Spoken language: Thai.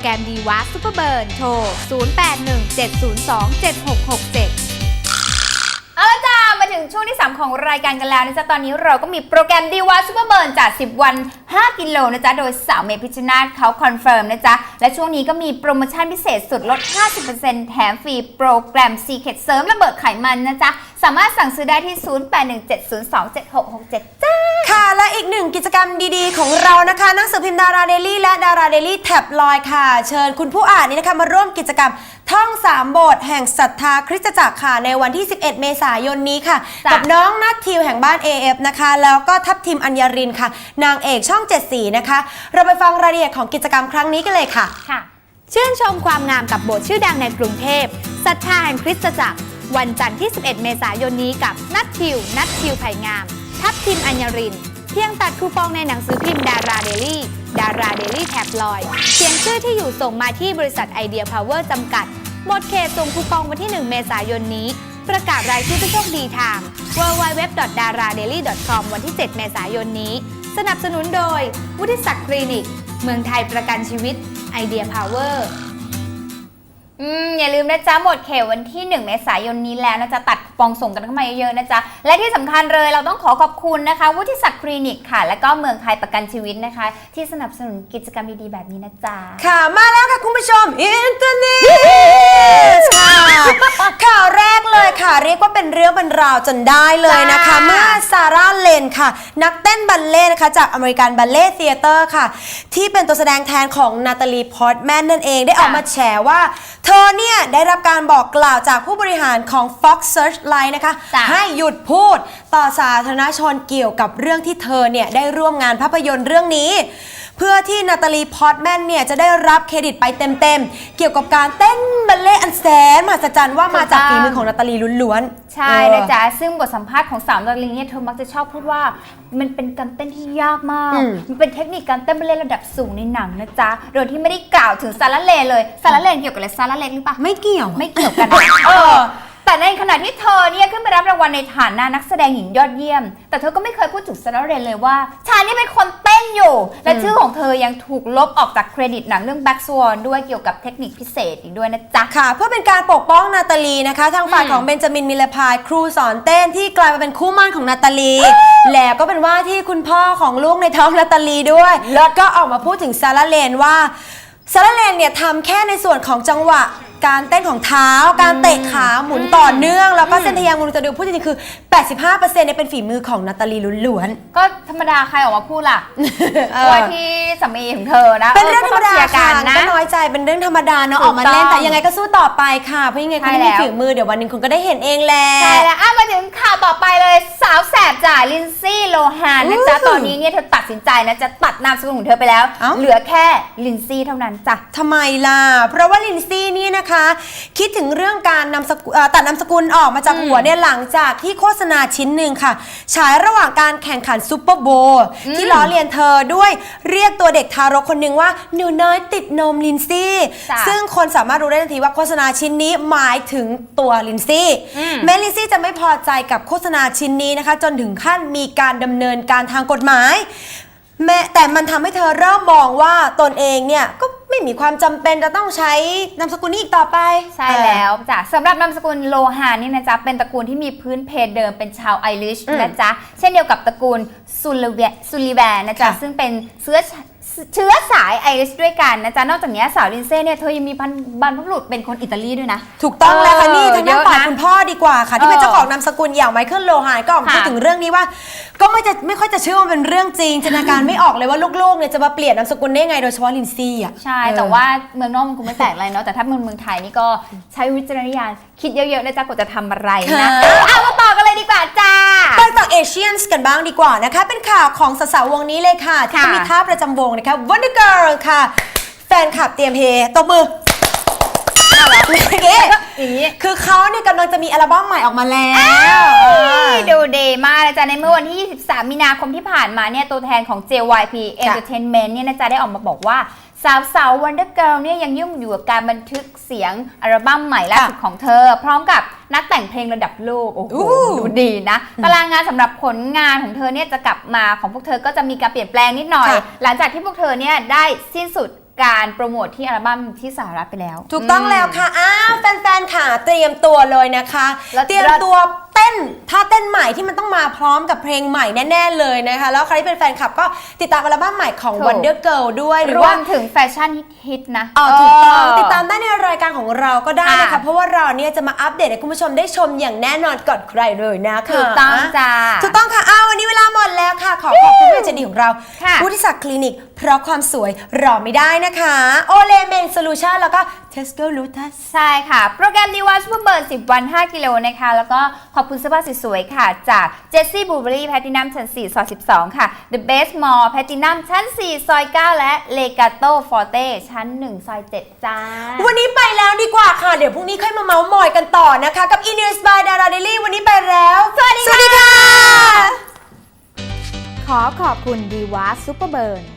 แกรมดีวะซูเปอร์เบิร์นโทร 0817027667เอาละจ้ามาถึงช่วงที่ 3 ของรายการกันแล้วนะจ๊ะ ตอนนี้เราก็มีโปรแกรมดีว่าซูเปอร์เบิร์นจาก 10 วัน 5 กิโลนะจ๊ะ โดยสาวเมพิชนาธเขาคอนเฟิร์มนะจ๊ะ และช่วงนี้ก็มีโปรโมชั่นพิเศษสุดลด 50%แถมฟรีโปรแกรม c ีเคทเสริมระเบิดไขมันนะจ๊ะ สามารถสั่งซื้อได้ที่ 0817027667 จ้า และอีกหนึ่งกิจกรรมดีๆ ของเรานะคะหนังสือพิมพ์ดาราเดลี่และดาราเดลี่แท็บลอยค่ะ เชิญคุณผู้อ่านนี้นะคะมาร่วมกิจกรรมท่องสามบทแห่งศรัทธาคริสตจักรค่ะ ในวันที่ 11 เมษายนนี้ค่ะ จ้ะ กับน้องนัททิวแห่งบ้าน AF นะคะ แล้วก็ทัพทีมอัญญารินค่ะ นางเอกช่อง7สีนะคะ เราไปฟังรายละเอียดของกิจกรรมครั้งนี้กันเลยค่ะ ค่ะ ชื่นชมความงามกับโบสถ์ชื่อดังในกรุงเทพศรัทธาแห่งคริสตจักร วันจันทร์ที่ 11 เมษายนนี้กับนัททิว นัททิวไผ่งาม ทัพทิมอัญญรินเพียงตัดคูปองในหนังสือพิมพ์ดาราเดลี่ ดาราเดลี่แท็บลอยเขียนชื่อที่อยู่ส่งมาที่บริษัทไอเดียพาวเวอร์จำกัด หมดเขตส่งคูปองวันที่ 1 เมษายนนี้ ประกาศรายชื่อผู้โชคดีทาง www.daradaily.com วันที่ 7 เมษายนนี้ สนับสนุนโดยวุฒิศักดิ์คลินิก เมืองไทยประกันชีวิตไอเดียพาวเวอร์ อืมอย่าลืมนะจ๊ะหมดเขตวันที่ 1 เมษายนนี้แล้วนะจ๊ะตัดคูปองส่งกันเข้ามาเยอะๆนะจ๊ะและที่สำคัญเลยเราต้องขอขอบคุณนะคะวุฒิศักดิ์คลินิกค่ะ และก็เมืองไทยประกันชีวิตนะคะ ที่สนับสนุนกิจกรรมดีๆแบบนี้นะจ๊ะ ค่ะมาแล้วค่ะคุณผู้ชมอินเทอร์เน็ตค่ะข่าวแรกเลย ค่ะ เรียกว่าเป็นเรื่องเป็นราวจนได้เลยนะคะจ้าเมื่อซาร่าเลนค่ะ นักเต้นบัลเล่ต์นะคะ จากอเมริกันบัลเล่ต์เทเตอร์ค่ะ ที่เป็นตัวแสดงแทนของนาตาลีพอร์ตแมนนั่นเองได้ออกมาแฉว่า เธอเนี่ยได้รับการบอกกล่าวจากผู้บริหารของ Fox Searchlight นะคะ จ้ะ ให้หยุดพูดต่อสาธารณชนเกี่ยวกับเรื่องที่เธอเนี่ยได้ร่วมงานภาพยนตร์เรื่องนี้ เพื่อที่นาตาลีพอร์ตแมนเนี่ยจะได้รับเครดิตไปเต็มๆ เกี่ยวกับการเต้นบัลเล่ต์อันแสนมหัศจรรย์ว่ามาจากฝีมือของนาตาลีล้วนๆ ใช่เออนะจ๊ะ ซึ่งบทสัมภาษณ์ของสาวนาตาลีเนี่ยเธอมักจะชอบพูดว่า มันเป็นการเต้นที่ยากมาก อืม มันเป็นเทคนิคการเต้นบัลเล่ต์ระดับสูงในหนังนะจ๊ะ โดยที่ไม่ได้กล่าวถึงซาร่าเลนเลยซาร่าเลนเกี่ยวกับอะไรซาร่าเล็กหรือเปล่า ไม่เกี่ยวไม่เกี่ยวกันนะเออ แต่ในขณะที่เธอเนี่ยขึ้นไปรับรางวัลในฐานะนักแสดงหญิงยอดเยี่ยม แต่เธอก็ไม่เคยพูดถึงซาร่าเรนเลยว่าฉันนี่เป็นคนเต้นอยู่ และชื่อของเธอยังถูกลบออกจากเครดิตหนังเรื่อง Black Swan ด้วยเกี่ยวกับเทคนิคพิเศษอีกด้วยนะจ๊ะ ค่ะ เพื่อเป็นการปกป้องนาตาลีนะคะ ทางฝ่ายอืมของเบนจามินมิลเลพายครูสอนเต้นที่กลายมาเป็นคู่หมั่นของนาตาลี แล้วก็เป็นว่าที่คุณพ่อของลูกในท้องนาตาลีด้วย แล้วก็ออกมาพูดถึงซาร่าเลนว่าซาร่าเลนเนี่ยทำแค่ในส่วนของจังหวะ การเต้นของเท้า การเตะขาหมุนต่อเนื่อง แล้วก็เส้นทะแยงมุนจะดูพูดจริงๆคือ 85%เนี่ยเป็นฝีมือของนาตาลีล้วนๆก็ธรรมดาใครออกมาพูดล่ะเออว่าที่สามีของเธอนะเป็นเรื่องธรรมดาก็ต้เชียค่ะกันนะ ก็น้อยใจเป็นเรื่องธรรมดาเนาะถูอกอกมาเล่นต้องแต่ยังไงก็สู้ต่อไปค่ะเพราะยังไงคุณใช่ไม่มีแล้วฝีมือเดี๋ยววันหนึ่งคุณก็ได้เห็นเองแหละ ใช่แล้วอะมาถึงข่าวต่อไปเลยสาวแสบจ่าลินซี่โลฮานนะจ๊ะ อู้ตอนนี้เนี่ยเธอตัดสินใจนะจะตัดนามสกุลของเธอไปแล้ว เอ้า เหลือแค่ลินซี่เท่านั้นจ้ะ ทำไมล่ะ เพราะว่าลินซี่นี่นะคะคิดถึงเรื่องการนำสกุลเอ่อตัดนามสกุลออกมาจากอืมหัวเนี่ยหลังจากที่โฆษณาชิ้นหนึ่งค่ะ ฉายระหว่างการแข่งขันซูเปอร์โบว์อืมที่ล้อเลียนเธอด้วยเรียกตัวเด็กทารกคนหนึ่งว่าหนูน้อยติดนมลินซี่จ้ะ ซึ่ง คนสามารถรู้ได้ทันทีว่าโฆษณาชิ้นนี้หมายถึงตัวลินซี่อืม แม้ลินซี่จะไม่พอใจกับโฆษณาชิ้นนี้นะคะ จนถึงขั้นมีการดำเนินการทางกฎหมายแม้แต่มันทำให้เธอเริ่มมองว่าตนเองเนี่ยก็ ไม่มีความจำเป็นจะต้องใช้นามสกุลนี้อีกต่อไปใช่แล้วจ้ะสำหรับนามสกุลโลฮานนี่นะจ๊ะเป็นตระกูลที่มีพื้นเพเดิมเป็นชาวไอริชอืมนะจ๊ะเช่นเดียวกับตระกูลซูลิเวซูลิแวนนะจ๊ะค่ะซึ่งเป็นเชื้อ เชื้อสายไอริชด้วยกันนะจ๊ะ นอกจากนี้สาวลินเซ่เนี่ยเธอยังมีพันบรรพบุรุษเป็นคนอิตาลีด้วยนะ ถูกต้องแล้วค่ะเออนี่ทางด้านเยอะนะฝ่ายคุณพ่อดีกว่าค่ะ ที่เออเป็นเจ้าของนามสกุลอย่างไมเคิลโลฮานก็ออกมาค่ะพูดถึงเรื่องนี้ว่า ก็ไม่จะไม่ค่อยจะเชื่อว่าเป็นเรื่องจริงจินตนาการไม่ออกเลยว่าลูกๆเนี่ยจะมาเปลี่ยนนามสกุลได้ไงโดยเฉพาะลินซี่อะใช่เออแต่ว่าเมืองนอกมันคงไม่แปลกอะไรเนาะแต่ถ้าเมืองเมืองไทยนี่ก็ใช้วิจารณญาณคิดเยอะๆนะจ๊ะกว่าจะทำอะไรนะเอามาต่อกันเลยดีกว่าจ้าไปจากเอเชียนส์กันบ้างดีกว่านะคะเป็นข่าวของสาวๆวงนี้เลยค่ะที่ค่ะเขามีท่าประจำวงนะคะ Wonder Girl ค่ะ แฟนคลับเตรียมเฮตบมือเอาเหรออย่างงี้อย่างนี้ คือเขาเนี่ยกำลังจะมีอัลบั้มใหม่ออกมาแล้วดูเดมากเลยจ้ะในเมื่อวันที่ 23 มีนาคมที่ผ่านมาเนี่ยตัวแทนของ JYP Entertainment เนี่ยนะจ๊ะได้ออกมาบอกว่า สาวสาว Wonder Girl เนี่ยยังยุ่งอยู่กับการบันทึกเสียงอัลบั้มใหม่ล่าสุดของเธอ พร้อมกับนักแต่งเพลงระดับโลก โอ้โหอู้ดูดีนะ ตารางงานสำหรับผลงานของเธอเนี่ยจะกลับมาของพวกเธอก็จะมีการเปลี่ยนแปลงนิดหน่อยค่ะหลังจากที่พวกเธอเนี่ยได้สิ้นสุดการโปรโมทที่อัลบั้มที่สหรัฐไปแล้ว ถูกต้องแล้วค่ะอ้าวแฟนๆค่ะ เตรียมตัวเลยนะคะแล้วเตรียมตัว เต้นท่าเต้นใหม่ที่มันต้องมาพร้อมกับเพลงใหม่แน่ ๆ เลยนะคะ แล้วใครที่เป็นแฟนคลับก็ติดตามอัลบั้มใหม่ของ ถูก Wonder Girl ด้วยหรือรวว่ามถึงแฟชั่นฮิตๆนะอ๋อถูกต้องเติดตามได้ในรายการของเราก็ได้นะค่ะคะเพราะว่าเราเนี่ยจะมาอัปเดตให้คุณผู้ชมได้ชมอย่างแน่นอนก่อนใครเลยนะคะ ถูกต้องจ้า ถูกต้องค่ะ อ้าววันนี้เวลาหมดแล้วค่ะ ขอขอบ คุณผู้ใจดีของเราค่ะ ผู้ที่สักคลินิก เพราะความสวยรอไม่ได้นะคะ โอเลเมนโซลูชันแล้วก็เทสโกลูทัส ใช่ค่ะ โปรแกรมดีว a ซูเปอร์เบิร์น10 วัน 5 กิโลนะคะ แล้วก็ขอบคุณเสื้อผ้าสวยๆค่ะ จากเจสซี่บูเบอรี่แพทินัมชั้น 4 ซอย 12 ค่ะ The Best Mall แพทินัมชั้น 4 ซอย 9 และเลกาโตฟอร์เต้ชั้น 1 ซอย 7 จ้า วันนี้ไปแล้วดีกว่าค่ะ เดี๋ยวพรุ่งนี้ค่อยมาเมาส์มอยกันต่อนะคะ กับ i n e w s by Dara Daily วันนี้ไปแล้ว สวัสดีค่ะ ขอขอบคุณดีวาซูเปอร์เบิร์น